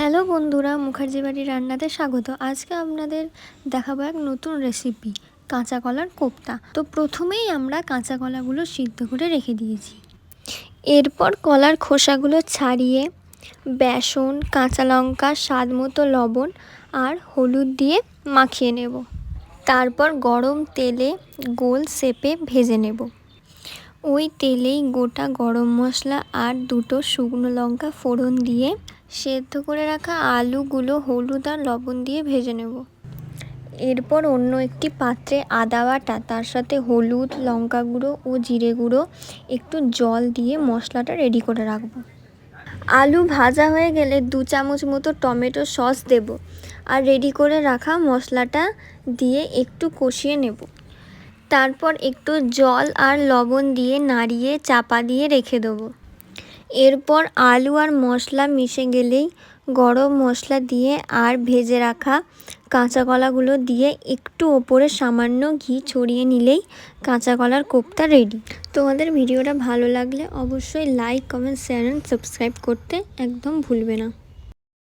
Hello বন্ধুরা, মুখার্জি বাড়ি রান্নাতে স্বাগত। আজকে আপনাদের দেখাবো এক নতুন রেসিপি কাঁচা কলার কোপ্তা। তো প্রথমেই আমরা কাঁচা কলাগুলো সিদ্ধ করে রেখে দিয়েছি। এরপর কলার খোসাগুলো ছাড়িয়ে বেসন, কাঁচা লঙ্কা, স্বাদ মতো লবণ আর হলুদ দিয়ে মাখিয়ে নেব। তারপর গরম তেলে গোল শেপে ভেজে নেব। ওই তেলেই গোটা গরম মশলা আর দুটো শুকনো লঙ্কা ফোড়ন দিয়ে সেদ্ধ করে রাখা আলুগুলো হলুদ আর লবণ দিয়ে ভেজে নেব। এরপর অন্য একটি পাত্রে আদা বাটা, তার সাথে হলুদ, লঙ্কা গুঁড়ো ও জিরে গুঁড়ো, একটু জল দিয়ে মশলাটা রেডি করে রাখব। আলু ভাজা হয়ে গেলে দু চামচ মতো টমেটো সস দেব আর রেডি করে রাখা মশলাটা দিয়ে একটু কষিয়ে নেব। তারপর একটু জল আর লবণ দিয়ে নাড়িয়ে চাপা দিয়ে রেখে দেবো। এরপর আলু আর মশলা মিশে গেলেই গরম মশলা দিয়ে আর ভেজে রাখা কাঁচা কলাগুলো দিয়ে একটু ওপরে সামান্য ঘি ছড়িয়ে নিলেই কাঁচা কলার কোপ্তা রেডি তোমাদের ভিডিওটা ভালো লাগলে অবশ্যই like comment share and subscribe করতে একদম ভুলবে না।